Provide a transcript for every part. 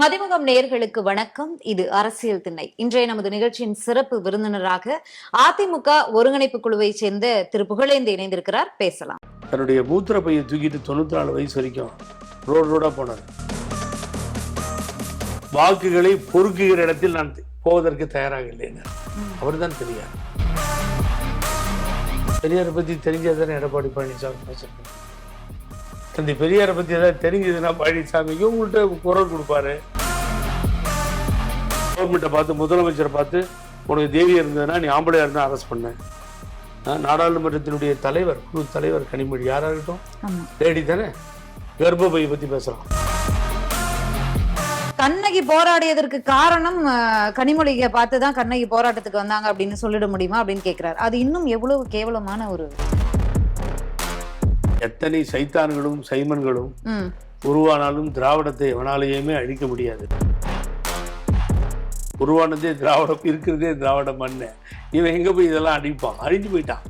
மதிமுகம் நேர்களுக்கு வணக்கம். இது அரசியல் திண்ணை. இன்றைய நமது நிகழ்ச்சியின் சிறப்பு விருந்தினராக அதிமுக ஒருங்கிணைப்பு குழுவை சேர்ந்த திரு புகழேந்து இணைந்திருக்கிறார். பேசலாம். தன்னுடைய மூத்திர பையை தூக்கிட்டு தொண்ணூத்தி நாலு வயசு வரைக்கும் ரோடு ரோடா போனார். வாக்குகளை பொறுக்குகிற இடத்தில் நான் போவதற்கு தயாராக இல்லைன்னு அவர் தான் தெரியார் பெரியார் பத்தி தெரிஞ்சதானே எடப்பாடி பழனிசாமி பேசுறேன் தந்தை பெரியாரை பத்தி ஏதாவது தெரிஞ்சதுன்னா பழனிசாமிக்கு உங்கள்கிட்ட குரல் கொடுப்பாரு. கவர்மெண்ட்டை பார்த்து முதலமைச்சரை பார்த்து உனக்கு தேவி இருந்ததுன்னா நீ ஆம்பளையா இருந்தா அரெஸ்ட் பண்ண. ஆ, நாடாளுமன்றத்தினுடைய தலைவர் குழு தலைவர் கனிமொழி யாரா இருக்கட்டும்? லேடி தானே? கர்ப்பப்பையை பத்தி பேசலாம் கண்ணகி போராடியதற்கு காரணம் கனிமொழியை பார்த்து தான் கண்ணகி போராட்டத்துக்கு வந்தாங்க அப்படின்னு சொல்லிட முடியுமா அப்படின்னு கேட்கிறார் அது இன்னும் எவ்வளவு கேவலமான ஒரு எத்தனை சைத்தான்களும் சைமன்களும் உருவானாலும் திராவிடத்தை எவனாலேயுமே அழிக்க முடியாது. உருவானதே திராவிடம் இருக்கிறதே திராவிட மண்ணு இவன் எங்க போய் இதெல்லாம் அடிப்பான் அழிஞ்சு போயிட்டான்.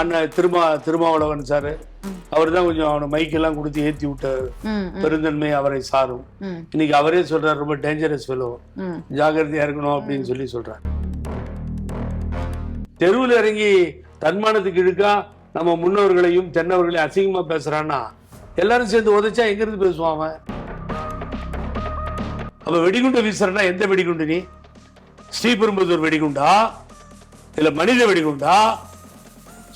அண்ணன் திருமா திருமாவளவன் சார் அவர் தான் கொஞ்சம் அவனை மைக்கெல்லாம் கொடுத்து ஏத்தி விட்ட பெருந்தன்மை அவரை சாரும். இன்னைக்கு அவரே சொல்றாரு ரொம்ப டேஞ்சரஸ் ஃபெலோ ஜாகிரதையா இருக்கணும் அப்படின்னு சொல்லி சொல்றாரு. தெருவில் இறங்கி தன்மானத்துக்கு இழுக்கா நம்ம முன்னோர்களையும் தென்னவர்களையும் அசிங்கமா பேசுறான்னா எல்லாரும் சேர்ந்து உதைச்சா எங்க இருந்து பேசுவான் அவன்? அப்ப வெடிகுண்டு வீசுறனா எந்த வெடிகுண்டு நீ? ஸ்ரீபெரும்புதூர் வெடிகுண்டா? இல்ல மனித வெடிகுண்டா?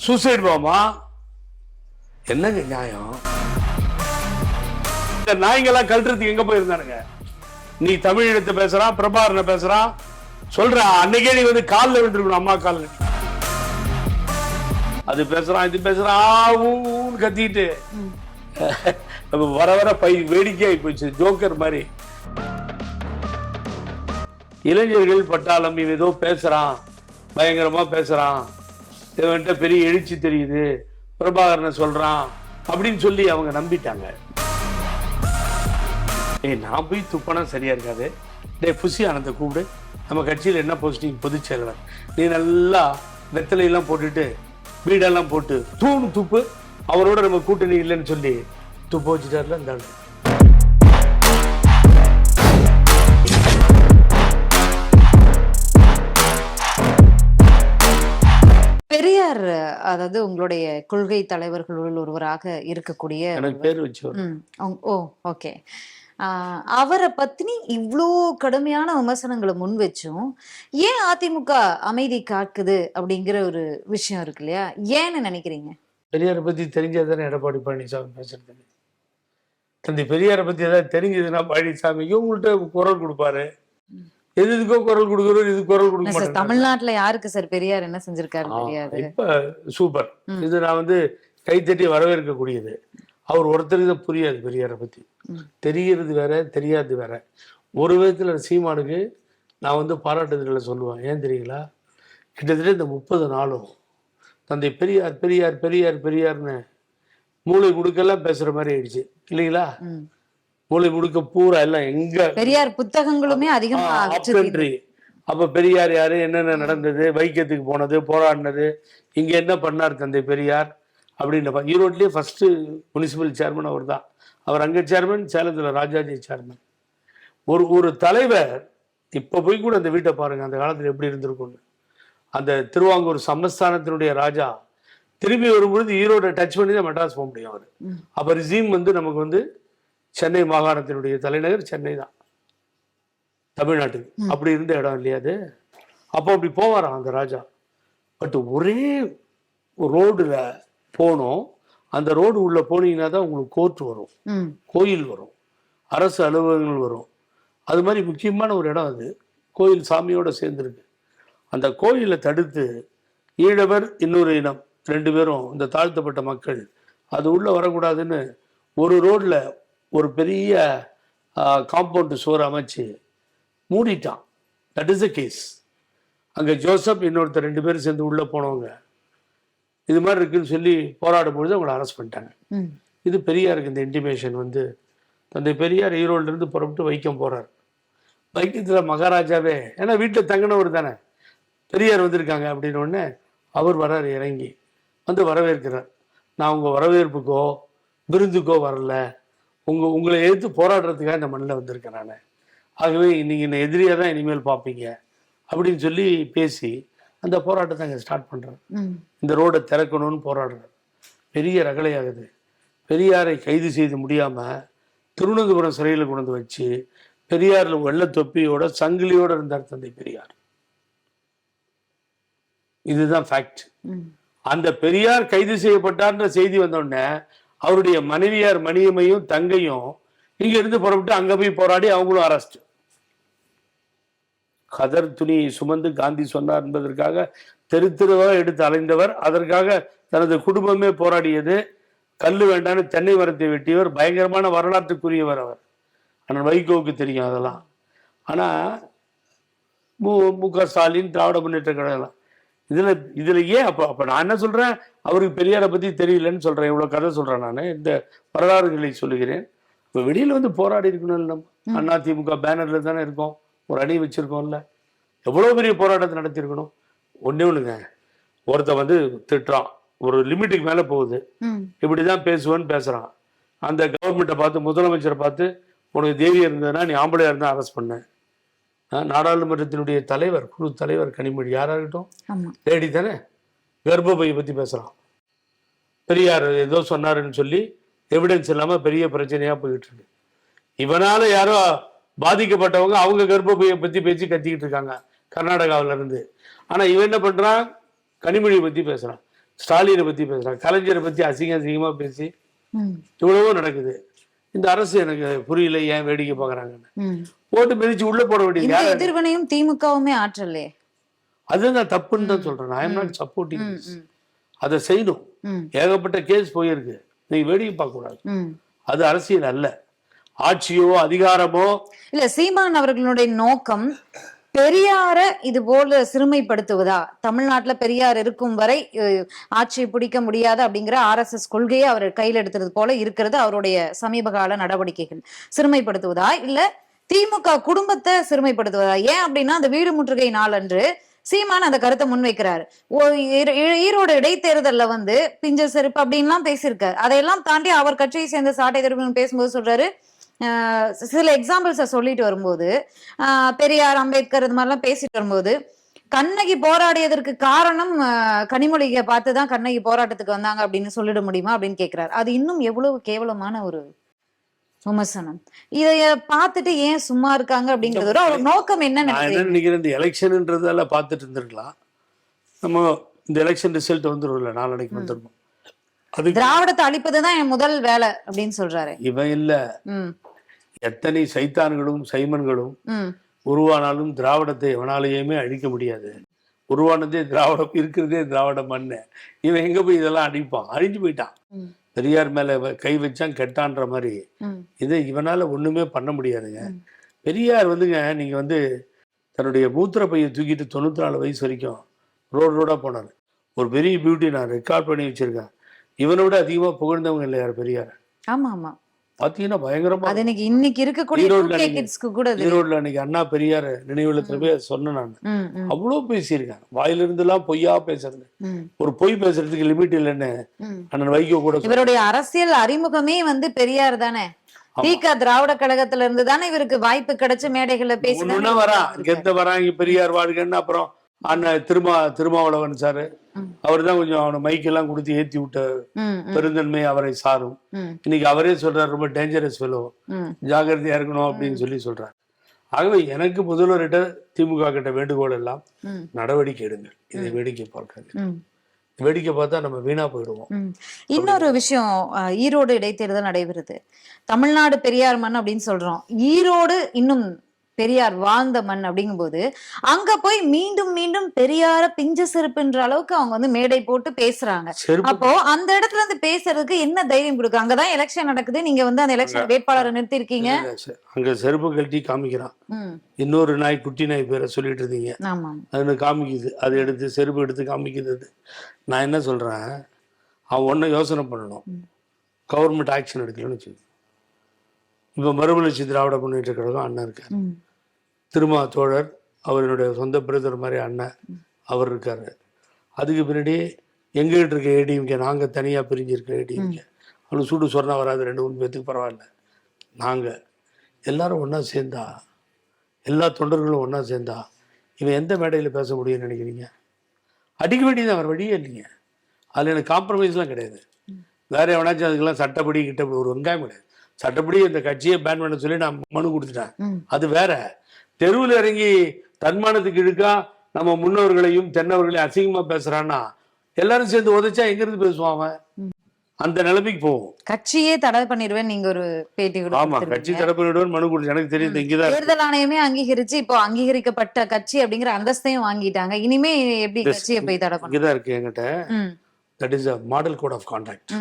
சூசைட் பாமா? என்னங்க நியாயம்? இந்த நாய்ங்கெல்லாம் கழட்டுறதுக்கு எங்க போயிருந்தானுங்க? நீ தமிழீழத்தை பேசுறான் பிரபாரனை பேசுறான் சொல்ற அன்னைக்கே நீ வந்து காலில் விழுந்துருக்கணும் அம்மா காலில். அது பேசுறான் இது பேசுறான் ஆ, கத்திட்டு. வர வர பை வேடிக்கையாகி போச்சு ஜோக்கர் மாதிரி. இளைஞர்கள் பட்டாளம் இவன் ஏதோ பேசுறான் பயங்கரமா பேசுறான். இவன்கிட்ட பெரிய எழுச்சி தெரியுது பிரபாகரனை சொல்றான் அப்படின்னு சொல்லி அவங்க நம்பிட்டாங்க. ஏய் நான் போய் துப்பனா சரியா இருக்காது. டேய் புசி ஆனந்த கூப்பிடு. நம்ம கட்சியில் என்ன போஸ்டிங் பொதுச் செயலாளர்? நீ நல்லா வெத்தலையெல்லாம் போட்டுட்டு வீடெல்லாம் போட்டு தூணு துப்பு. அவரோட நம்ம கூட்டணி இல்லைன்னு சொல்லி துப்பு வச்சுட்டார்ல இந்த ஆளு. பெரியார் அதாவது உங்களுடைய கொள்கை தலைவர்களுள் ஒருவராக இருக்கக்கூடிய எனக்கு பேர் வச்சவர் ம், ஓ- ஓ ஓகே. அவரை பத்தினி இவ்வளோ கடுமையான விமர்சனங்களை முன் வச்சும் ஏன் அதிமுக அமைதி காக்குது அப்படிங்கிற ஒரு விஷயம் இருக்கு இல்லையா? ஏன்னு நினைக்கிறீங்க? பெரியாரை பத்தி தெரிஞ்சதானே எடப்பாடி பழனிசாமி பேசுறது? தந்தை பெரியாரை பத்தி ஏதாவது தெரிஞ்சதுன்னா பழனிசாமிக்கு உங்கள்கிட்ட குரல் கொடுப்பாரு. எது எதுக்கோ குரல் கொடுக்குறோம் இது குரல் கொடுக்க மாட்டேன் தமிழ்நாட்டுல யாருக்கு சார் பெரியார் என்ன செஞ்சிருக்காரு இப்ப சூப்பர். இது நான் வந்து கைத்தட்டி வரவேற்கக்கூடியது. அவர் ஒருத்தருக்கு தான் புரியாது பெரியாரை பத்தி. தெரிகிறது வேற தெரியாது வேற. ஒரு விதத்துல சீமானுக்கு நான் வந்து பாராட்டுதல்களை சொல்லுவேன். ஏன் தெரியுங்களா? கிட்டத்தட்ட இந்த முப்பது நாளும் தந்தை பெரியார் பெரியார் பெரியார் பெரியார்னு மூளை முடுக்கெல்லாம் பேசுற மாதிரி ஆயிடுச்சு. இல்லைங்களா. மூளை முடுக்க பூரா எல்லாம் எங்க பெரியார் புத்தகங்களுமே அதிகமா அச்சிருக்கு. அப்பன்றி. அப்ப பெரியார் யாரு? என்னென்ன நடந்தது? வைக்கத்துக்கு போனது போராடினது. இங்க என்ன பண்ணார் தந்தை பெரியார்? அப்படின்ற பா- ஈரோட்லயே ஃபர்ஸ்ட் முனிசிபல் சேர்மன் அவர் தான் அவர் அங்க சேர்மன் சேலத்துல ராஜாஜி சேர்மன் ஒரு ஒரு தலைவர் இப்ப போய் கூட அந்த வீட்டை பாருங்க அந்த காலத்துல எப்படி இருந்திருக்கும்னு. அந்த திருவாங்கூர் சமஸ்தானத்தினுடைய ராஜா திரும்பி வரும்பொழுது ஈரோட டச் பண்ணி தான் மெட்ராஸ் போக முடியும் அவர். அப்ப ரிசீம் வந்து நமக்கு வந்து சென்னை மாகாணத்தினுடைய தலைநகர் சென்னை தான். தமிழ்நாட்டுக்கு. அப்படி இருந்த இடம் இல்லையா அது? அப்போ அப்படி போவாராம் அந்த ராஜா. பட் ஒரே ரோடுல போனோம் அந்த ரோடு உள்ள போனீங்கன்னா தான் உங்களுக்கு கோர்ட் வரும். கோயில் வரும். அரசு அலுவலகங்கள் வரும். அது மாதிரி முக்கியமான ஒரு இடம் அது. கோயில் சாமியோட சேர்ந்துருக்கு. அந்த கோயிலை தடுத்து ஈழவர் இன்னொரு இனம் ரெண்டு பேரும் இந்த தாழ்த்தப்பட்ட மக்கள் அது உள்ள வரக்கூடாதுன்னு ஒரு ரோட்ல ஒரு பெரிய காம்பவுண்ட் சுவர் அமைச்சு மூடிட்டான். தட் இஸ் த கேஸ் அங்கே ஜோசப் இன்னொருத்தர் ரெண்டு பேரும் சேர்ந்து உள்ளே போனவங்க. இது மாதிரி இருக்குன்னு சொல்லி போராடும் பொழுது அவங்கள அரெஸ்ட் பண்ணிட்டாங்க. இது பெரியாருக்கு இந்த இன்டிமேஷன் வந்து தந்தை பெரியார் ஈரோடுல இருந்து புறப்பட்டு வைக்கம் போறார். வைக்கத்துல மகாராஜாவே ஏன்னா வீட்டில் தங்கினவர் தானே. பெரியார் வந்திருக்காங்க அப்படின்னு உடனே அவர் வரார் இறங்கி. வந்து வரவேற்கிறார். நான் உங்க வரவேற்புக்கோ விருந்துக்கோ வரல. உங்க உங்களை எதிர்த்து போராடுறதுக்காக இந்த மண்ணில் வந்திருக்கேன் நான். ஆகவே நீங்க என்னை எதிரியாக தான் இனிமேல் பார்ப்பீங்க. அப்படின்னு சொல்லி பேசி அந்த போராட்டத்தை அங்கே ஸ்டார்ட் பண்றாரு ம். இந்த ரோடை திறக்கணும்னு போராடுறாரு பெரிய ரகலையாகுது பெரியாரை கைது செய்து முடியாம திருவனந்தபுரம் சிறையில் கொண்டு வந்து வச்சு பெரியார்ல வெள்ள தொப்பியோட சங்கிலியோட இருந்தார் தந்தை பெரியார். இதுதான் ஃபேக்ட் அந்த பெரியார் கைது செய்யப்பட்டார்ன்ற செய்தி வந்த உடனே அவருடைய மனைவியார் மணியம்மையும் தங்கையும் இங்க இருந்து புறப்பட்டு அங்க போய் போராடி அவங்களும் அரெஸ்ட் கதர் துணி சுமந்து காந்தி சொன்னார் என்பதற்காக தெரு தெருவா எடுத்து அலைந்தவர். அதற்காக தனது குடும்பமே போராடியது. கல்லு வேண்டான்னு தென்னை மரத்தை வெட்டியவர். பயங்கரமான வரலாற்றுக்குரியவர் அவர். ஆனால் வைகோவுக்கு தெரியும் அதெல்லாம். ஆனா மு மு க ஸ்டாலின் திராவிட முன்னேற்ற கழகம் இதுல இதுல ஏன் அப்ப அப்ப நான் என்ன சொல்றேன்? அவருக்கு பெரியாரை பத்தி தெரியலன்னு சொல்றேன். இவ்வளவு கதை சொல்றேன் நான். இந்த வரலாறுகளை சொல்லுகிறேன். இப்ப வெளியில வந்து போராடி இருக்கணும் நம்ம. அண்ணா திமுக பேனர்ல தானே இருக்கோம். ஒரு அணி வச்சிருக்கோம்ல. எவ்வளவு பெரிய போராட்டத்தை நடத்தியிருக்கணும்? ஒண்ணே ஒண்ணுங்க. ஒருத்தன் வந்து திட்டுறான். ஒரு லிமிட்டுக்கு மேல போகுது. ம். இப்படிதான் பேசுவேன்னு பேசுறான். அந்த கவர்மெண்ட்டை பார்த்து முதலமைச்சரை பார்த்து உனக்கு தைரியம் இருந்ததுன்னா நீ ஆம்பளையா இருந்தா அரெஸ்ட் பண்ண. நாடாளுமன்றத்தினுடைய தலைவர் குழு தலைவர் கனிமொழி யாரா இருக்கட்டும்? லேடி தானே? கர்ப்பப்பையை பத்தி பேசுறான். பெரியார் ஏதோ சொன்னாருன்னு சொல்லி எவிடன்ஸ் இல்லாம பெரிய பிரச்சனையா போயிட்டு இருக்கு. இவனால யாரோ பாதிக்கப்பட்டவங்க அவங்க கர்ப்பப்பையை பத்தி பேசி கத்திக்கிட்டு இருக்காங்க கர்நாடகாவுல இருந்து. ஆனா இவன் என்ன பண்றான்? கனிமொழியை பத்தி பேசுறான். ஸ்டாலினை பத்தி பேசுறான். கலைஞரை பத்தி அசிங்க அசிங்கமா பேசி இவ்வளவோ நடக்குது. இந்த அரசு எனக்கு புரியல ஏன் வேடிக்கை பார்க்கறாங்கன்னு. போட்டு மிதிச்சு உள்ள போட வேண்டியது? எதிர்வினையும் திமுகவுமே ஆற்றலே. அதுதான் தப்புன்னு தான் சொல்றேன். ஐ எம் நாட் சப்போர்ட்டிங் அதை செய்யணும். ஏகப்பட்ட கேஸ் போயிருக்கு. நீங்க வேடிக்கை பார்க்க கூடாது ம். அது அரசியல் அல்ல. ஆட்சியோ அதிகாரமோ? இல்ல சீமான் அவர்களுடைய நோக்கம் பெரியார இது போல சிறுமைப்படுத்துவதா? தமிழ்நாட்டுல பெரியார் இருக்கும் வரை ஆட்சியை பிடிக்க முடியாது அப்படிங்கிற ஆர்எஸ்எஸ் கொள்கையை அவர் கையில் எடுத்தது போல இருக்கிறது அவருடைய சமீபகால நடவடிக்கைகள். சிறுமைப்படுத்துவதா? இல்ல திமுக குடும்பத்தை சிறுமைப்படுத்துவதா? ஏன் அப்படின்னா அந்த வீடு முற்றுகை நாளன்று சீமான் அந்த கருத்தை முன்வைக்கிறாரு. ஓ ஈரோடு இடைத்தேர்தல்ல வந்து பிஞ்ச செருப்பு அப்படின்லாம் பேசியிருக்காரு. அதையெல்லாம் தாண்டி அவர் கட்சியை சேர்ந்த சாட்டை திருப்பி பேசும்போது சொல்றாரு சில எக்ஸாம்பிள்ஸை சொல்லிட்டு வரும்போது பெரியார் அம்பேத்கர் இது மாதிரிலாம் பேசிட்டு வரும்போது கண்ணகி போராடியதற்கு காரணம் கனிமொழியை பார்த்து தான் கண்ணகி போராட்டத்துக்கு வந்தாங்க அப்படின்னு சொல்லிட முடியுமா அப்படின்னு கேக்குறாரு. அது இன்னும் எவ்வளவு கேவலமான ஒரு விமர்சனம். இதைய பார்த்துட்டு ஏன் சும்மா இருக்காங்க அப்படிங்கிறது ஒரு நோக்கம் என்ன நினைக்கிறேன் இந்த எலெக்ஷன்ன்றதால பார்த்துட்டு இருந்திருக்கலாம். நம்ம இந்த எலெக்ஷன் ரிசல்ட் வந்துரும்ல நாளடைக்கு வந்துருக்கும் அதுக்கு திராவிடத்தை அழிப்பதுதான் என் முதல் வேலை அப்படின்னு சொல்றாரு. இவன் இல்ல. எத்தனை சைத்தான்களும் சைமன்களும் உருவானாலும் திராவிடத்தை எவனாலேயுமே அழிக்க முடியாது. உருவானதே திராவிடம் இருக்கிறதே திராவிட மண்ணு. இவன் எங்க போய் இதெல்லாம் அழிப்பான் அழிஞ்சு போயிட்டான். பெரியார் மேல கை வச்சான் கெட்டான்ற மாதிரி. இதை இவனால ஒண்ணுமே பண்ண முடியாதுங்க. பெரியார் வந்துங்க நீங்க வந்து தன்னுடைய மூத்திர பையை தூக்கிட்டு தொண்ணூத்தி நாலு வயசு வரைக்கும் ரோடு ரோடா போனார். ஒரு பெரிய பியூட்டி நான் ரெக்கார்ட் பண்ணி வச்சிருக்கேன். இவனை விட அதிகமா புகழ்ந்தவங்க இல்லை யார் பெரியார்? ஆமா ஆமா. பாத்தீங்கன்னா பயங்கரமா அது இன்னைக்கு இன்னைக்கு இருக்கக்கூடிய ஈரோட்ல 2K நீங்க- கிட்ஸ்க்கு கூட ஈரோட்ல அன்னைக்கு அண்ணா பெரியார் நினைவுலத்துல போய் சொன்னேன் நான். ம் ம். அவ்வளோ பேசியிருக்கேன் வாயிலிருந்து எல்லாம் பொய்யா பேசுறது. ஒரு பொய் பேசுறதுக்கு லிமிட் இல்லைன்னு அண்ணன் வைகோ கூட. இவருடைய அரசியல் அறிமுகமே வந்து பெரியார் தானே? திக திராவிட கழகத்துல இருந்து தானே இவருக்கு வாய்ப்பு கிடைச்ச மேடைகள்ல பேசி ஒண்ணுன்னா வரான் இங்க வரான் இங்க பெரியார் வாழ்கன்னு அப்புறம் அண்ணன் திருமா திருமாவளவன் சாரு. அவர் தான் கொஞ்சம் அவனை மைக்கெல்லாம் கொடுத்து ஏத்தி விட்ட பெருந்தன்மை அவரை சாரும். இன்னைக்கு அவரே சொல்றாரு ரொம்ப டேஞ்சரஸ் ஃபெலோ ஜாகிரதையா இருக்கணும் அப்படின்னு சொல்லி சொல்றாரு. ஆகவே எனக்கு முதல்வர்கிட்ட திமுக கிட்ட வேண்டுகோள் எல்லாம் நடவடிக்கை எடுங்கள். இதை வேடிக்கை பார்க்காது வேடிக்கை பார்த்தா நம்ம வீணா போயிடுவோம். இன்னொரு விஷயம் ஈரோடு இடைத்தேர்தல் நடைபெறுது. தமிழ்நாடு பெரியார் மண் அப்படின்னு சொல்றோம். ஈரோடு இன்னும் பெரியார் வாழ்ந்த மண் அப்படிங்கும்போது அங்க போய் மீண்டும் மீண்டும் பெரியார பிஞ்ச செருப்புன்ற அளவுக்கு அவங்க வந்து மேடை போட்டு பேசுறாங்க. அப்போ அந்த இடத்துல இருந்து பேசுறதுக்கு என்ன தைரியம் கொடுக்கு அங்கதான் எலெக்ஷன் நடக்குது. நீங்க வந்து அந்த எலெக்ஷன் வேட்பாளரை நிறுத்தி இருக்கீங்க அங்க செருப்பு கழட்டி காமிக்கிறான். இன்னொரு நாய் குட்டி நாய் பேரை சொல்லிட்டு இருந்தீங்க. அது காமிக்குது. அது எடுத்து செருப்பு எடுத்து காமிக்குது நான் என்ன சொல்றேன்? அவன் ஒன்றை யோசனை பண்ணணும். கவர்மெண்ட் ஆக்ஷன் எடுக்கலன்னு வச்சுக்கோ. இப்போ மறுமலர்ச்சி திராவிட முன்னேற்ற கழகம் அண்ணன் இருக்கார். திருமா தோழர் அவருடைய சொந்த பிரதர் மாதிரி அண்ணன் அவர் இருக்காரு. அதுக்கு பின்னாடி எங்ககிட்ட இருக்க ஏடிஎம்கே நாங்கள் தனியாக பிரிஞ்சிருக்க ஏடிஎம்கே அவனுக்கு சூடு சொன்னா வராது ரெண்டு மூணு பேத்துக்கு பரவாயில்ல. நாங்கள் எல்லாரும் ஒன்றா சேர்ந்தா எல்லா தொண்டர்களும் ஒன்றா சேர்ந்தா இவன் எந்த மேடையில் பேச முடியும்னு நினைக்கிறீங்க? அடிக்க வேண்டியது அவர் வழியே இல்லைங்க. அதில் எனக்கு காம்ப்ரமைஸ்லாம் கிடையாது. வேற எவனாச்சும் அதுக்கெல்லாம் சட்டப்படி கிட்ட ஒரு வெங்காயம் கிடையாது. சட்டப்படி இந்த கட்சியை பேன் பண்ண சொல்லி நான் மனு கொடுத்துட்டேன். அது வேற. தெருவில் இறங்கி தன்மானத்துக்கு இழுக்கா நம்ம முன்னோர்களையும் தென்னவர்களையும் அசிங்கமா பேசுறான்னா எல்லாரும் சேர்ந்து உதைச்சா எங்க இருந்து பேசுவான் அவன்? அந்த நிலைமைக்கு போகும். கட்சியே தடை பண்ணிடுவேன் நீங்க ஒரு பேட்டி ஆமா கட்சி கொடுத்திருந்தீங்க. தரப்பினருடன் மனு கொடுத்து எனக்கு தெரியுது இங்கதான். தேர்தல் ஆணையமே அங்கீகரிச்சு இப்போ அங்கீகரிக்கப்பட்ட கட்சி அப்படிங்கிற அந்தஸ்தையும் வாங்கிட்டாங்க. இனிமே எப்படி கட்சியை போய் தடை பண்ண இங்கதான் இருக்கு என்கிட்ட. That is a model code of conduct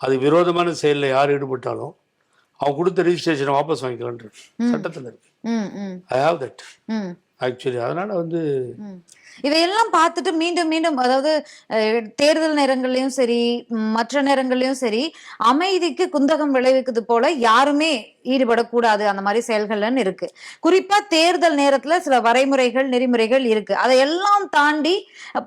அது விரோதமான செயல்ல யார் ஈடுபட்டாலும் அவன் கொடுத்த ரெஜிஸ்ட்ரேஷனை வாபஸ் வாங்கிக்கலான் இருக்கு. சட்டத்துல இருக்கு. ஐ ஹாவ் தட் ஆக்சுவலி அதனால வந்து. இதையெல்லாம் பார்த்துட்டு மீண்டும் மீண்டும் அதாவது தேர்தல் நேரங்கள்லயும் சரி மற்ற நேரங்கள்லயும் சரி அமைதிக்கு குந்தகம் விளைவிக்குது போல யாருமே ஈடுபடக்கூடாது அந்த மாதிரி செயல்கள்னு இருக்கு. குறிப்பா தேர்தல் நேரத்துல சில வரைமுறைகள் நெறிமுறைகள் இருக்கு. அதையெல்லாம் தாண்டி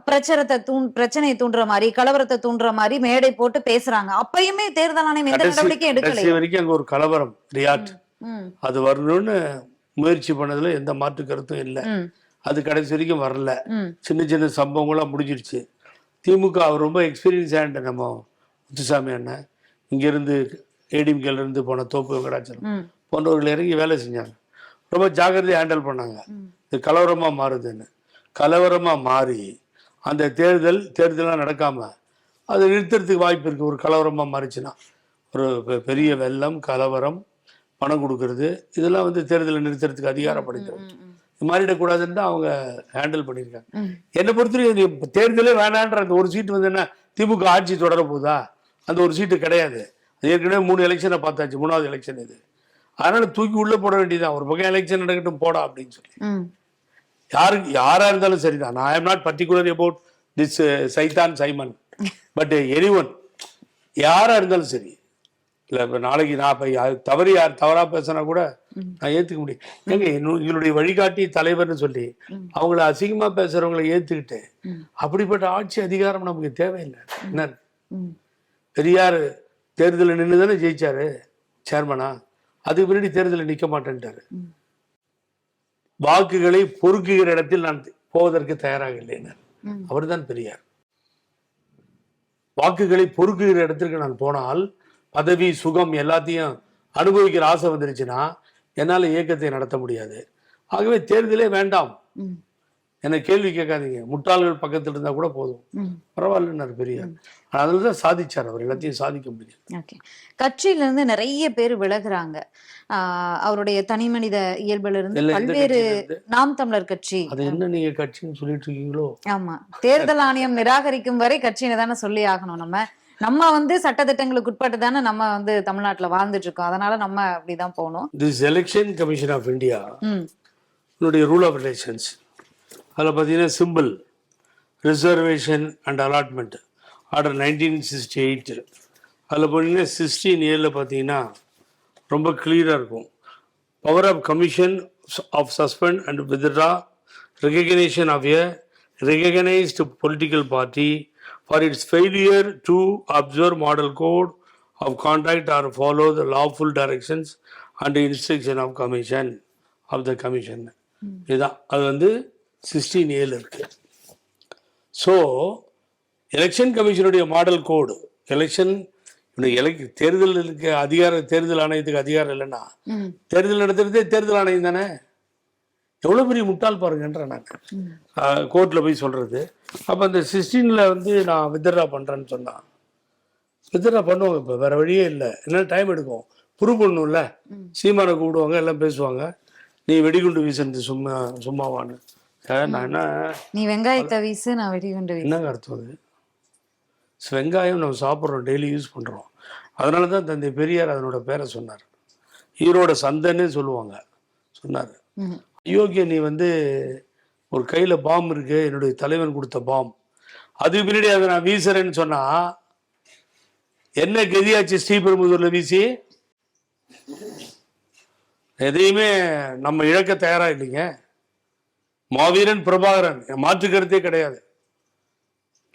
பிரச்சாரத்தை தூண் பிரச்சனையை தூண்டுற மாதிரி கலவரத்தை தூண்டுற மாதிரி மேடை போட்டு பேசுறாங்க. அப்பயுமே தேர்தல் ஆணையம் எந்த நடவடிக்கையும் வரைக்கும் அங்க ஒரு கலவரம் அது வரணும்னு முயற்சி பண்ணதுல எந்த மாற்று கருத்தும் இல்லை. அது கடைசி வரைக்கும் வரல. சின்ன சின்ன சம்பவங்கள்லாம் முடிஞ்சிருச்சு. திமுக அவர் ரொம்ப எக்ஸ்பீரியன்ஸ் ஆகிட்ட நம்ம முத்துசாமி அண்ணன். இங்கேருந்து ஏடிஎம்கேல இருந்து போன தோப்பு வெங்கடாச்சலம் போன்றவர்கள் இறங்கி வேலை செஞ்சாங்க. ரொம்ப ஜாக்கிரதையாக ஹேண்டில் பண்ணாங்க. இது கலவரமாக மாறுதுன்னு. கலவரமாக மாறி அந்த தேர்தல் தேர்தலாம் நடக்காம அது நிறுத்துறதுக்கு வாய்ப்பு இருக்குது ஒரு கலவரமாக மாறிச்சுன்னா. ஒரு பெரிய வெள்ளம் கலவரம் பணம் கொடுக்கறது இதெல்லாம் வந்து தேர்தலை நிறுத்துறதுக்கு இது மாறிடக்கூடாதுன்னு தான் அவங்க ஹேண்டில் பண்ணியிருக்காங்க. என்னை பொறுத்தவரைக்கும் தேர்தலே வேணான்ற அந்த ஒரு சீட்டு வந்து என்ன திமுக ஆட்சி தொடர போதா? அந்த ஒரு சீட்டு கிடையாது. அது ஏற்கனவே மூணு எலெக்ஷனை பார்த்தாச்சு மூணாவது எலெக்ஷன் இது. அதனால தூக்கி உள்ள போட வேண்டியதுதான். ஒரு பக்கம் எலெக்ஷன் நடக்கட்டும் போடா அப்படின்னு சொல்லி. யாருக்கு யாரா இருந்தாலும் சரிதான். நான் I'm not particular about this சைதான் Simon but any one யாரா இருந்தாலும் சரி இல்ல இப்ப நாளைக்கு நான் இப்ப தவறு யார் தவறா பேசினா கூட நான் ஏத்துக்க முடியும். ஏங்க எங்களுடைய வழிகாட்டி தலைவர்னு சொல்லி அவங்கள அசிங்கமா பேசுறவங்களை ஏத்துக்கிட்டு அப்படிப்பட்ட ஆட்சி அதிகாரம் நமக்கு தேவையில்லை. என்ன. பெரியார் தேர்தலில் நின்று தானே ஜெயிச்சாரு சேர்மனா? அதுக்கு பின்னாடி தேர்தலில் நிக்க மாட்டேன்ட்டாரு. வாக்குகளை பொறுக்குகிற இடத்தில் நான் போவதற்கு தயாராக இல்லைன்னார் ம். அவர்தான் பெரியார். வாக்குகளை பொறுக்குகிற இடத்திற்கு நான் போனால் பதவி சுகம் எல்லாத்தையும் அனுபவிக்கிற ஆசை வந்துருச்சுன்னா என்னால் இயக்கத்தை நடத்த முடியாது. ஆகவே தேர்தலே வேண்டாம். என்னை கேள்வி கேட்காதீங்க. முட்டாள்கள் பக்கத்தில் இருந்தா கூட போதும். பரவாயில்லன்னார் பெரியார் அதில் தான் சாதிச்சார் அவர். எல்லாத்தையும் சாதிக்க முடியும். ஓகே. கட்சியில இருந்து நிறைய பேர் விலகுறாங்க. அவருடைய தனி மனித இயல்புல இருந்து பல்வேறு? நாம் தமிழர் கட்சி. அது என்ன நீங்க கட்சின்னு சொல்லிட்டு இருக்கீங்களோ? ஆமா. தேர்தல் ஆணையம் நிராகரிக்கும் வரை கட்சின்னு தானே சொல்லி ஆகணும் நம்ம. நம்ம வந்து சட்டத்திட்டங்களுக்கு உட்பட்டு தானே நம்ம வந்து தமிழ்நாட்டுல வாழ்ந்துட்டு இருக்கோம். அதனால நம்ம அப்படிதான் போகணும். This election commission of India rule of relations அதில் பார்த்தீங்கன்னா simple reservation and allotment order nineteen sixty eight அதில் பார்த்தீங்கன்னா சிக்ஸ்டீன் ஏழில் பார்த்தீங்கன்னா ரொம்ப கிளியராக இருக்கும். Power of commission of suspend and withdraw recognition of a recognized political party for its failure to observe model code of conduct or follow the lawful directions and instruction of commission of the commission இதுதான். அது வந்து sixteen ஏல இருக்கு. So election கமிஷனுடைய model code election எலெக் தேர்தலுக்கு அதிகாரம் தேர்தல் ஆணையத்துக்கு அதிகாரம் இல்லைன்னா தேர்தல் நடத்துறதே தேர்தல் ஆணையம் தானே? எவ்வளோ பெரிய முட்டாள் பாருங்கன்ற நான் கோர்ட்டில் போய் சொல்கிறது அப்போ அந்த சிக்ஸ்டீனில் வந்து நான் வித்ட்ரா பண்ணுறேன்னு சொன்னான். வித்ட்ரா பண்ணுவாங்க இப்போ வேறு வழியே இல்லை. என்ன டைம் எடுக்கும். ப்ரூவ் பண்ணணும்ல சீமானை கூப்பிடுவாங்க எல்லாம் பேசுவாங்க. நீ வெடிகுண்டு வீசுறது சும்மா சும்மாவான்னு. நான் என்ன? நீ வெங்காயத்தை வீசு நான் வெடிகுண்டு என்னங்க அர்த்தம் அது? வெங்காயம் நம்ம சாப்பிட்றோம் டெய்லி யூஸ் பண்ணுறோம் அதனால தான் தந்தை பெரியார் அதனோட பேரை சொன்னார். ஈரோட சந்தைன்னு சொல்லுவாங்க. சொன்னார். யோகி நீ வந்து ஒரு கையில் பாம் இருக்கு என்னுடைய தலைவன் கொடுத்த பாம். அதுக்கு பின்னாடி அதை நான் வீசுறேன்னு சொன்னா என்ன கதியாச்சு ஸ்ரீபெரும்புதூர்ல வீசி? எதையுமே நம்ம இழக்க தயாரா இல்லைங்க. மாவீரன் பிரபாகரன் மாற்று கருத்தே கிடையாது.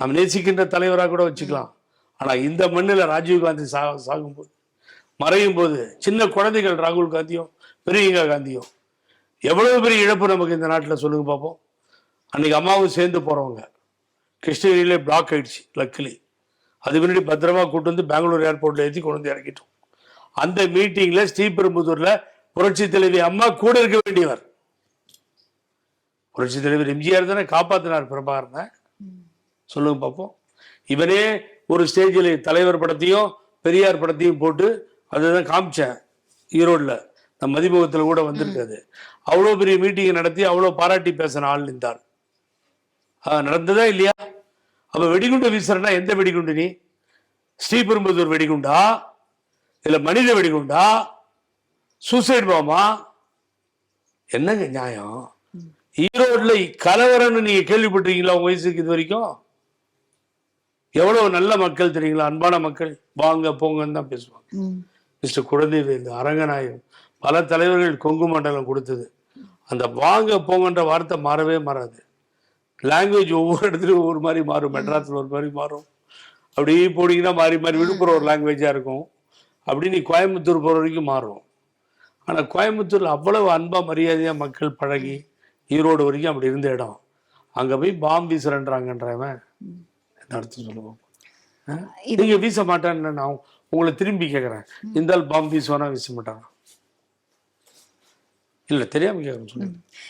நம்ம நேசிக்கின்ற தலைவராக கூட வச்சுக்கலாம். ஆனா இந்த மண்ணில் ராஜீவ்காந்தி சா சாகும்போது மறையும் போது சின்ன குழந்தைகள் ராகுல் காந்தியும் பிரியங்கா காந்தியும் எவ்வளவு பெரிய இழப்பு நமக்கு இந்த நாட்டில் சொல்லுங்க பார்ப்போம் அன்னைக்கு அம்மாவும் சேர்ந்து போறவங்க. கிருஷ்ணகிரியிலே பிளாக் ஆயிடுச்சு லக்கிலி அது முன்னாடி பத்திரமா கூட்டு வந்து பெங்களூர் ஏர்போர்ட்ல ஏற்றி கொண்டு வந்து இறக்கிட்டோம். அந்த மீட்டிங்ல ஸ்ரீபெரும்புதூர்ல புரட்சி தலைவி அம்மா கூட இருக்க வேண்டியவர். புரட்சி தலைவர் எம்ஜிஆர் தானே காப்பாத்தினார் பிரபாகரனை. சொல்லுங்க பார்ப்போம் இவனே ஒரு ஸ்டேஜில் தலைவர் படத்தையும் பெரியார் படத்தையும் போட்டு அதுதான் காமிச்சேன் ஈரோடில். நம்ம மதிமுகத்தில் கூட வந்திருக்காது அவ்வளோ பெரிய மீட்டிங் நடத்தி அவ்வளோ பாராட்டி பேசின ஆள் இருந்தார் நடந்ததா இல்லையா? அப்ப வெடிகுண்டு வீசுறனா எந்த வெடிகுண்டு நீ? ஸ்ரீபெரும்புதூர் வெடிகுண்டா? இல்ல மனித வெடிகுண்டா? சூசைட் பாமா? என்னங்க நியாயம்? ஈரோட்ல கலவரம்னு நீங்க கேள்விப்பட்டிருக்கீங்களா உங்க வயசுக்கு இது வரைக்கும்? எவ்வளவு நல்ல மக்கள் தெரியுங்களா? அன்பான மக்கள். வாங்க போங்கன்னு தான் பேசுவாங்க. மிஸ்டர் குழந்தைவேலு அரங்கநாயகம் பல தலைவர்கள் கொங்கு மண்டலம் கொடுத்தது. அந்த வாங்க போங்கன்ற வார்த்தை மாறவே மாறாது. லாங்குவேஜ் ஒவ்வொரு இடத்துலையும் ஒவ்வொரு மாதிரி மாறும். மெட்ராஸில் ஒரு மாதிரி மாறும். அப்படியே போனீங்கன்னா மாறி மாறி விழுப்புரம் ஒரு லாங்குவேஜாக இருக்கும். அப்படி நீ கோயம்புத்தூர் போகிற வரைக்கும் மாறும். ஆனால் கோயம்புத்தூரில் அவ்வளவு அன்பா மரியாதையாக மக்கள் பழகி ஈரோடு வரைக்கும் அப்படி இருந்த இடம். அங்கே போய் பாம்பு வீசுறேன்றாங்கன்றவன். என்ன அர்த்தம் சொல்லுவோம். நீங்க வீச மாட்டான்னு நான் உங்களை திரும்பி கேட்குறேன் ஆள் பாம்பு வீசுவானா வீச மாட்டானா? இல்ல தெரியாம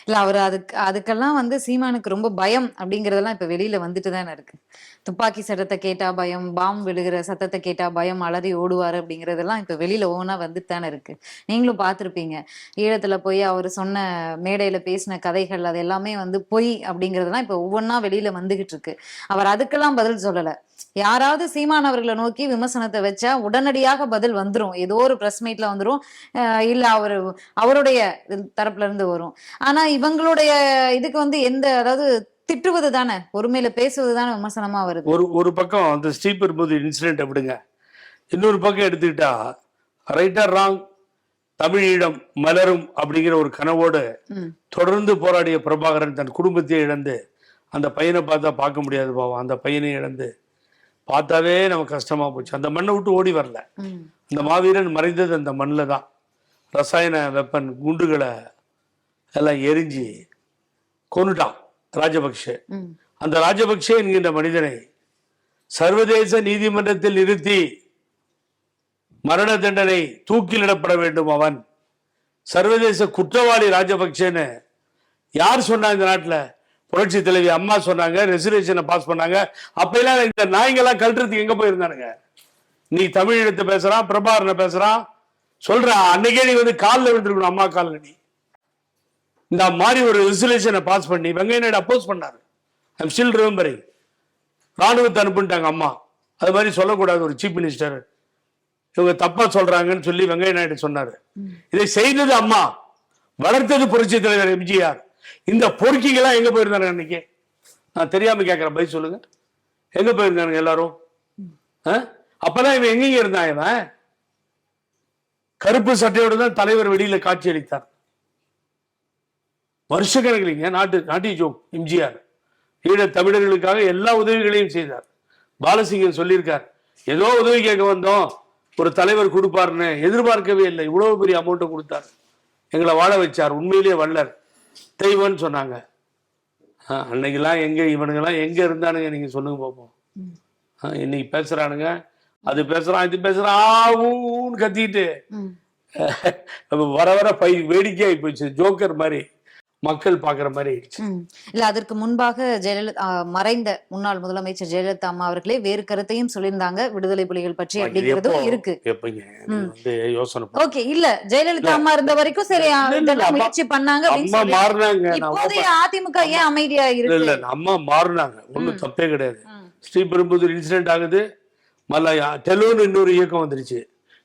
இல்ல அவர் அதுக்கு அதுக்கெல்லாம் வந்து சீமானுக்கு ரொம்ப பயம் அப்படிங்கறதெல்லாம் இப்ப வெளியில வந்துட்டு தானே இருக்கு. துப்பாக்கி சட்டத்தை கேட்டா பயம் பாம் விழுகிற சத்தத்தை கேட்டா பயம் அலறி ஓடுவாரு அப்படிங்கறதெல்லாம் இப்ப வெளியில ஓனா வந்துட்டு தானே இருக்கு. நீங்களும் பார்த்திருப்பீங்க. ஈழத்துல போய் அவர் சொன்ன மேடையில பேசின கதைகள் அது எல்லாமே வந்து பொய் அப்படிங்கறதெல்லாம் இப்ப ஒவ்வொன்னா வெளியில வந்துகிட்டு இருக்கு. அவர் அதுக்கெல்லாம் பதில் சொல்லல. யாராவது சீமான் அவர்களை நோக்கி விமர்சனத்தை வச்சா உடனடியாக பதில் வந்துரும். ஏதோ ஒரு பிரஸ் மீட்ல வந்துரும். அஹ் இல்ல அவரு அவருடைய தரப்புல இருந்து வரும். ஆனா இவங்களுடைய இதுக்கு வந்து எந்த அதாவது திட்டுவது தானே? ஒருமையில பேசுவது தானே விமர்சனமா வருது? ஒரு ஒரு பக்கம் அந்த ஸ்ரீபெரும்புது இன்சிடென்ட் அப்படிங்க இன்னொரு பக்கம் எடுத்துக்கிட்டா ரைட்டா ராங் தமிழீழம் மலரும் அப்படிங்கிற ஒரு கனவோடு. தொடர்ந்து போராடிய பிரபாகரன் தன் குடும்பத்தையே இழந்து அந்த பையனை பார்த்தா பார்க்க முடியாது பாவம். அந்த பையனை இழந்து பார்த்தாவே நமக்கு கஷ்டமா போச்சு. அந்த மண்ணை விட்டு ஓடி வரல. அந்த மாவீரன் மறைந்தது அந்த மண்ணில் தான். ரசாயன வெப்பன் குண்டுகளை எல்லாம் எரிஞ்சு கொன்னுட்டான் ராஜபக்ஷ. அந்த ராஜபக்ஷே என்கின்ற மனிதனை சர்வதேச நீதிமன்றத்தில் நிறுத்தி மரண தண்டனை தூக்கிலிடப்பட வேண்டும் அவன். சர்வதேச குற்றவாளி ராஜபக்சேன்னு யார் சொன்னா இந்த நாட்டுல? புரட்சி தலைவி அம்மா சொன்னாங்க ரெசர்வேஷனை பாஸ் பண்ணாங்க. அப்பெல்லாம் இந்த நாய்ங்கெல்லாம் கழட்டுறதுக்கு எங்க போயிருந்தானுங்க? நீ தமிழீழத்தை பேசுறான் பிரபாகரனை பேசுறான் சொல்ற அன்னைக்கே நீ வந்து காலில் விழுந்திருக்கணும் அம்மா காலில் நீ. இந்த மாதிரி ஒரு ரெசல்யூஷனை பாஸ் பண்ணி வெங்கைய நாயுடு அப்போஸ் பண்ணாரு. ஐம் ஸ்டில் ரிமெம்பரிங் ராணுவத்தை அனுப்பிட்டாங்க அம்மா. அது மாதிரி சொல்லக்கூடாது ஒரு சீஃப் மினிஸ்டர் இவங்க தப்பா சொல்றாங்கன்னு சொல்லி வெங்கைய நாயுடு சொன்னாரு. இதை செய்தது அம்மா. வளர்த்தது புரட்சி தலைவர் எம்ஜிஆர். இந்த பொறுக்கிங்கெல்லாம் எங்க போயிருந்தாங்க அன்னைக்கு? நான் தெரியாம கேட்கிறேன் பதில் சொல்லுங்க. எங்க போயிருந்தானுங்க எல்லாரும்? ஆ? அப்பதான் இவன் எங்கெங்க இருந்தான் இவன்? கருப்பு சட்டையோடு தான் தலைவர் வெளியில காட்சி அளித்தார். வருஷக்கணக்கிலிங்க நாட்டு நாட்டி ஜோக் எம்ஜிஆர். ஈழ தமிழர்களுக்காக எல்லா உதவிகளையும் செய்தார். பாலசிங்கன் சொல்லியிருக்கார் ஏதோ உதவி கேட்க வந்தோம் ஒரு தலைவர் கொடுப்பாருன்னு எதிர்பார்க்கவே இல்லை. இவ்வளவு பெரிய அமௌண்ட்டை கொடுத்தார். எங்களை வாழ வச்சார். உண்மையிலேயே வல்லர். தெய்வம்னு சொன்னாங்க. ஆ, அன்னைக்கெல்லாம் எங்க இவனுங்கெல்லாம் எங்க இருந்தானுங்க நீங்க சொல்லுங்க பார்ப்போம் ஆ, இன்னைக்கு பேசுறானுங்க. அது பேசுறான் இது பேசுறான் ஆவுன்னு கத்திட்டு. வர வர பை வேடிக்கையாகி போச்சு. ஜோக்கர் மாதிரி. மக்கள் பாக்குற மாதிரி ஆயிடுச்சு. இல்ல அதற்கு முன்பாக ஜெயலலிதா மறைந்த முன்னாள் முதலமைச்சர் ஜெயலலிதா அம்மா அவர்களே வேறு கருத்தையும் சொல்லியிருந்தாங்க. விடுதலை புலிகள் பற்றி அப்படிங்கிறதும் இருக்கு. யோசனை. ஓகே இல்ல ஜெயலலிதா அம்மா இருந்த வரைக்கும் சரி முயற்சி பண்ணாங்க அம்மா மாறினாங்க. இப்போதைய அதிமுக ஏன் அமைதியா இருக்கு? இல்ல அம்மா மாறினாங்க. ஒண்ணும் தப்பே கிடையாது. ஸ்ரீபெரும்புதூர் இன்சிடென்ட் ஆகுது. மல்ல டெலோன்னு இன்னொரு இயக்கம் வந்துருச்சு.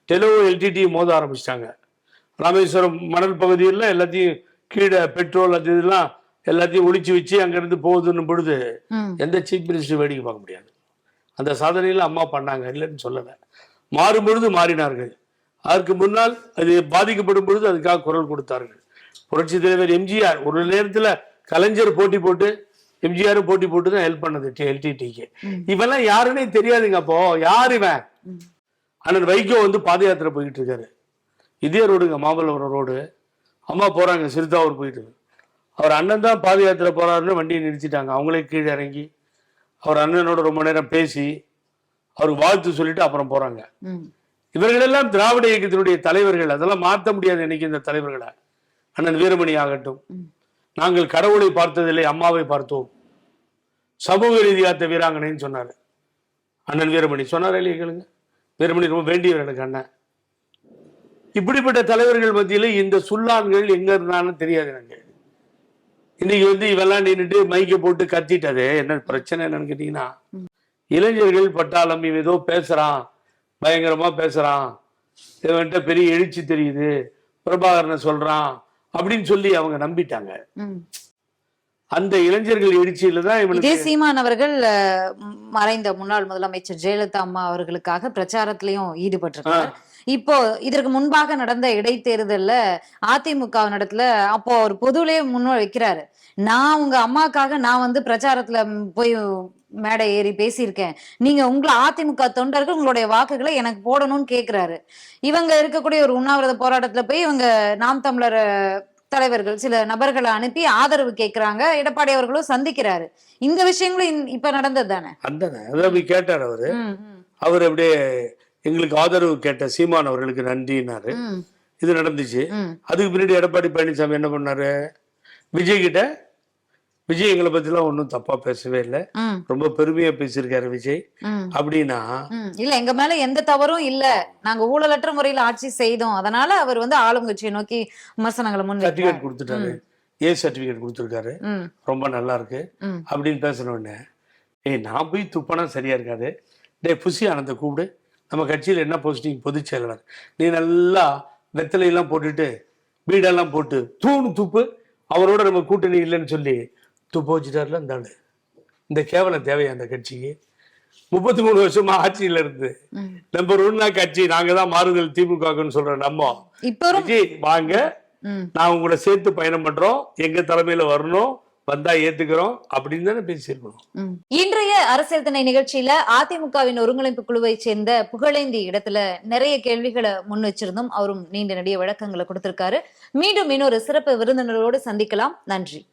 டெலோ எல்டிடி மோத ஆரம்பிச்சிட்டாங்க. ராமேஸ்வரம் மணல் பகுதியில் எல்லாத்தையும் கீழே பெட்ரோல் அது இதெல்லாம் எல்லாத்தையும் ஒளிச்சு வச்சு அங்கிருந்து போகுதுன்னு பொழுது. எந்த சீஃப் மினிஸ்டர் வேடிக்கை பார்க்க முடியாது. அந்த சாதனையில் அம்மா பண்ணாங்க இல்லைன்னு சொல்லலை. மாறும் பொழுது மாறினார்கள். அதற்கு முன்னால் அது பாதிக்கப்படும் பொழுது அதுக்காக குரல் கொடுத்தார்கள். புரட்சி தலைவர் எம்ஜிஆர் ஒரு நேரத்தில் கலைஞர் போட்டி போட்டு எம்ஜிஆரும் போட்டி போட்டு தான் ஹெல்ப் பண்ணது எல்டிடிக்கு இவெல்லாம் யாருன்னே தெரியாதுங்க அப்போ. யார் இவன்? அண்ணன் வைகோ வந்து பாத யாத்திரை போயிட்டு இருக்காரு. இதே ரோடுங்க மாமல்லபுரம் ரோடு. அம்மா போறாங்க சிறுதாவூர் போயிட்டு. அவர் அண்ணன் தான் பாத யாத்திரை போறாருன்னு வண்டியை நிறுத்திட்டாங்க. அவங்களே கீழே இறங்கி அவர் அண்ணனோட ரொம்ப நேரம் பேசி அவருக்கு வாழ்த்து சொல்லிட்டு அப்புறம் போறாங்க. ம். இவர்களெல்லாம் திராவிட இயக்கத்தினுடைய தலைவர்கள். அதெல்லாம் மாற்ற முடியாது இன்னைக்கு இந்த தலைவர்களை. அண்ணன் வீரமணி ஆகட்டும். நாங்கள் கடவுளை பார்த்ததில்லை அம்மாவை பார்த்தோம். சமூக ரீதியாத்த வீராங்கனைன்னு சொன்னாரு. அண்ணன் வீரமணி. சொன்னாரே இல்லையா கேளுங்க. வீரமணி ரொம்ப வேண்டியவர் எனக்கு அண்ணன். இப்படிப்பட்ட தலைவர்கள் மத்தியில இந்த சுல்லான்கள் எங்க இருந்தாலும் தெரியாது எனக்கு. இன்னைக்கு வந்து இவெல்லாம் நின்றுட்டு மைக்க போட்டு கத்திட்டது. என்ன பிரச்சனை என்னன்னு கேட்டீங்கன்னா இளைஞர்கள் பட்டாளம் இவன் ஏதோ பேசுறான் பயங்கரமா பேசுறான். இவன்கிட்ட பெரிய எழுச்சி தெரியுது. பிரபாகரனை சொல்றான் அப்படின்னு சொல்லி அவங்க நம்பிட்டாங்க. அந்த இளைஞர்கள் எழுச்சியில தான் இதே சீமான் அவர்கள் மறைந்த முன்னாள் முதலமைச்சர் ஜெயலலிதா அம்மா அவர்களுக்காக பிரச்சாரத்திலையும் ஈடுபட்டிருக்கார் இப்போ இதற்கு முன்பாக நடந்த இடைத்தேர்தல்ல அதிமுக நடத்துல அப்போ அவர் பொதுவிலே முன் வைக்கிறாரு. நான் உங்க அம்மாக்காக நான் வந்து பிரச்சாரத்துல போய் மேடை ஏறி பேசியிருக்கேன். நீங்க உங்களை அதிமுக தொண்டர்கள் உங்களுடைய வாக்குகளை எனக்கு போடணும்னு கேக்குறாரு. இவங்க இருக்கக்கூடிய ஒரு உண்ணாவிரத போராட்டத்துல போய் இவங்க நாம் தமிழர் தலைவர்கள் சில நபர்களை அனுப்பி ஆதரவு கேக்குறாங்க. எடப்பாடி அவர்களும் சந்திக்கிறாரு. இந்த விஷயங்களும் இப்ப நடந்தது தானே? அந்த கேட்டார் அவரு. அவர் அப்படியே எங்களுக்கு ஆதரவு கேட்ட சீமான் அவர்களுக்கு நன்றினாரு. இது நடந்துச்சு. அதுக்கு பின்னாடி எடப்பாடி பழனிசாமி என்ன பண்ணாரு? விஜய் கிட்ட விஜய் எங்களை பத்திலாம் ஒன்றும் தப்பா பேசவே இல்லை. ரொம்ப பெருமையா பேசியிருக்காரு விஜய். அப்படின்னா இல்ல எங்க மேல எந்த தவறும் இல்ல. நாங்க ஊழலற்ற முறையில ஆட்சி செய்தோம். அதனால அவர் வந்து ஆளுங்கட்சியை நோக்கி விமர்சனங்களை முன் சர்டிபிகேட் கொடுத்துட்டாரு. ஏ சர்டிபிகேட் கொடுத்துருக்காரு. ரொம்ப நல்லா இருக்கு. அப்படின்னு பேசின உடனே ஏய் நான் போய் துப்பனா சரியா இருக்காது. டேய் புசி ஆனந்த கூப்பிடு. நம்ம கட்சியில் என்ன போஸ்டிங் பொதுச் செயலாளர் நீ நல்லா வெத்தலையெல்லாம் போட்டுட்டு பீடெல்லாம் போட்டு தூணு துப்பு அவரோட நம்ம கூட்டணி இல்லைன்னு சொல்லி துப்ப வச்சுட்டார்ல இந்த ஆளு. இந்த கேவலம் தேவையா அந்த கட்சிக்கு? முப்பத்தி மூணு வருஷமா ஆட்சியில இருந்து. நம்பர் ஒன்னா கட்சி நாங்க தான் மாறுதல் திமுகன்னு சொல்ற நம்ம. வாங்க. நான் உங்களை சேர்த்து பயணம் பண்றோம். எங்க தலைமையில வரணும். வந்தா ஏத்துக்கிறோம் அப்படின்னு தானே பேசியிருக்கணும் இன்றைய அரசியல் திணை நிகழ்ச்சியில அதிமுகவின் ஒருங்கிணைப்பு குழுவை சேர்ந்த புகழேந்தி இடத்துல நிறைய கேள்விகளை முன் வச்சிருந்தோம் அவரும் நீண்ட நெடிய விளக்கங்களை கொடுத்திருக்காரு. மீண்டும் இன்னொரு சிறப்பு விருந்தினரோடு சந்திக்கலாம். நன்றி.